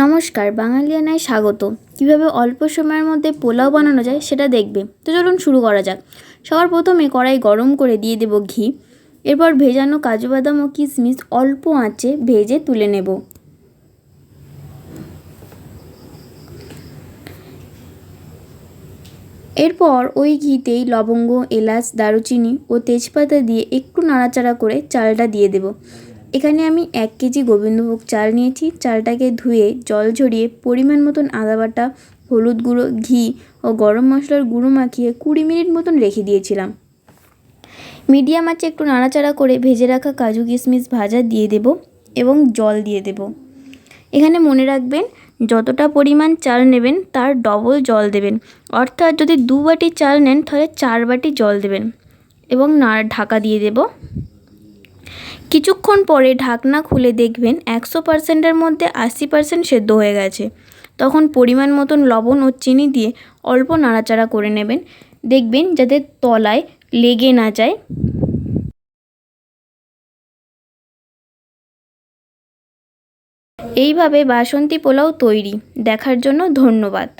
নমস্কার বাঙালিয়ানায় স্বাগত। কীভাবে অল্প সময়ের মধ্যে পোলাও বানানো যায় সেটা দেখবে। তো চলুন শুরু করা যাক। সবার প্রথমে কড়াই গরম করে দিয়ে দেব ঘি। এরপর ভেজানো কাজু বাদাম ও কিশমিশ অল্প আঁচে ভেজে তুলে নেব। এরপর ওই ঘিতেই লবঙ্গ, এলাচ, দারুচিনি ও তেজপাতা দিয়ে একটু নাড়াচাড়া করে চালটা দিয়ে দেব। এখানে আমি এক কেজি গোবিন্দভোগ চাল নিয়েছি। চালটাকে ধুয়ে জল ঝরিয়ে পরিমাণ মতন আদা বাটা, হলুদ গুঁড়ো, ঘি ও গরম মশলার গুঁড়ো মাখিয়ে কুড়ি মিনিট মতন রেখে দিয়েছিলাম। মিডিয়াম আঁচে একটু নাড়াচাড়া করে ভেজে রাখা কাজু কিশমিশ ভাজা দিয়ে দেব এবং জল দিয়ে দেব। এখানে মনে রাখবেন, যতটা পরিমাণ চাল নেবেন তার ডবল জল দেবেন। অর্থাৎ যদি দু বাটি চাল নেন, তাহলে চার বাটি জল দেবেন এবং না, ঢাকা দিয়ে দেব। কিছুক্ষণ পরে ঢাকনা খুলে দেখবেন একশো পার্সেন্টের মধ্যে আশি পার্সেন্ট সেদ্ধ হয়ে গেছে। তখন পরিমাণ মতন লবণ ও চিনি দিয়ে অল্প নাড়াচাড়া করে নেবেন। দেখবেন যাতে তলায় লেগে না যায়। এইভাবে বাসন্তী পোলাও তৈরি। দেখার জন্য ধন্যবাদ।